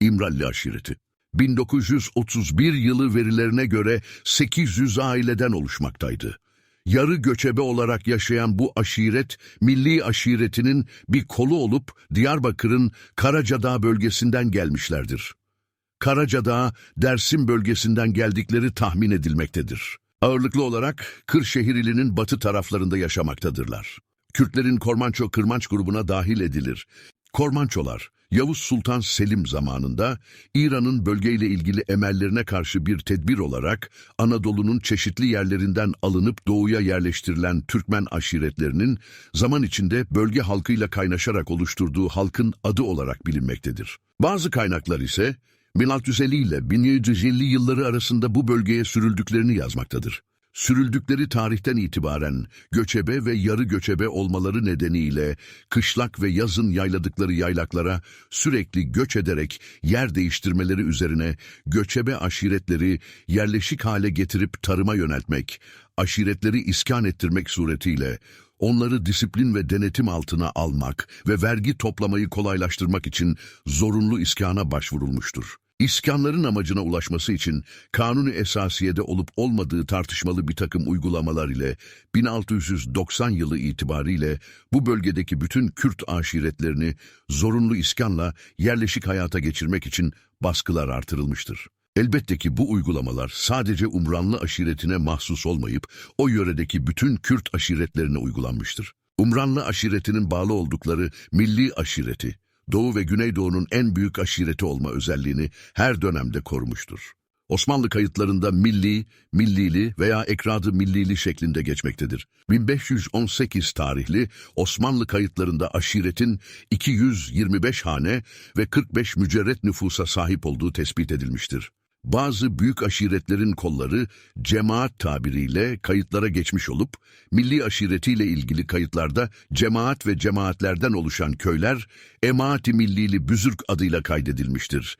İmralli aşireti. 1931 yılı verilerine göre 800 aileden oluşmaktaydı. Yarı göçebe olarak yaşayan bu aşiret, milli aşiretinin bir kolu olup Diyarbakır'ın Karacadağ bölgesinden gelmişlerdir. Karacadağ, Dersim bölgesinden geldikleri tahmin edilmektedir. Ağırlıklı olarak Kırşehir ilinin batı taraflarında yaşamaktadırlar. Kürtlerin Kormanço Kırmanç grubuna dahil edilir. Kormançolar, Yavuz Sultan Selim zamanında İran'ın bölgeyle ilgili emellerine karşı bir tedbir olarak Anadolu'nun çeşitli yerlerinden alınıp doğuya yerleştirilen Türkmen aşiretlerinin zaman içinde bölge halkıyla kaynaşarak oluşturduğu halkın adı olarak bilinmektedir. Bazı kaynaklar ise 1650 ile 1750 yılları arasında bu bölgeye sürüldüklerini yazmaktadır. Sürüldükleri tarihten itibaren göçebe ve yarı göçebe olmaları nedeniyle kışlak ve yazın yayladıkları yaylaklara sürekli göç ederek yer değiştirmeleri üzerine göçebe aşiretleri yerleşik hale getirip tarıma yöneltmek, aşiretleri iskan ettirmek suretiyle onları disiplin ve denetim altına almak ve vergi toplamayı kolaylaştırmak için zorunlu iskana başvurulmuştur. İskanların amacına ulaşması için kanuni esasiyede olup olmadığı tartışmalı bir takım uygulamalar ile 1690 yılı itibariyle bu bölgedeki bütün Kürt aşiretlerini zorunlu iskanla yerleşik hayata geçirmek için baskılar artırılmıştır. Elbette ki bu uygulamalar sadece Umranlı aşiretine mahsus olmayıp o yöredeki bütün Kürt aşiretlerine uygulanmıştır. Umranlı aşiretinin bağlı oldukları milli aşireti, Doğu ve Güneydoğu'nun en büyük aşireti olma özelliğini her dönemde korumuştur. Osmanlı kayıtlarında milli, millili veya ekradı millili şeklinde geçmektedir. 1518 tarihli Osmanlı kayıtlarında aşiretin 225 hane ve 45 mücerret nüfusa sahip olduğu tespit edilmiştir. Bazı büyük aşiretlerin kolları cemaat tabiriyle kayıtlara geçmiş olup, milli aşiretiyle ilgili kayıtlarda cemaat ve cemaatlerden oluşan köyler Emaati Millili Büzürk adıyla kaydedilmiştir.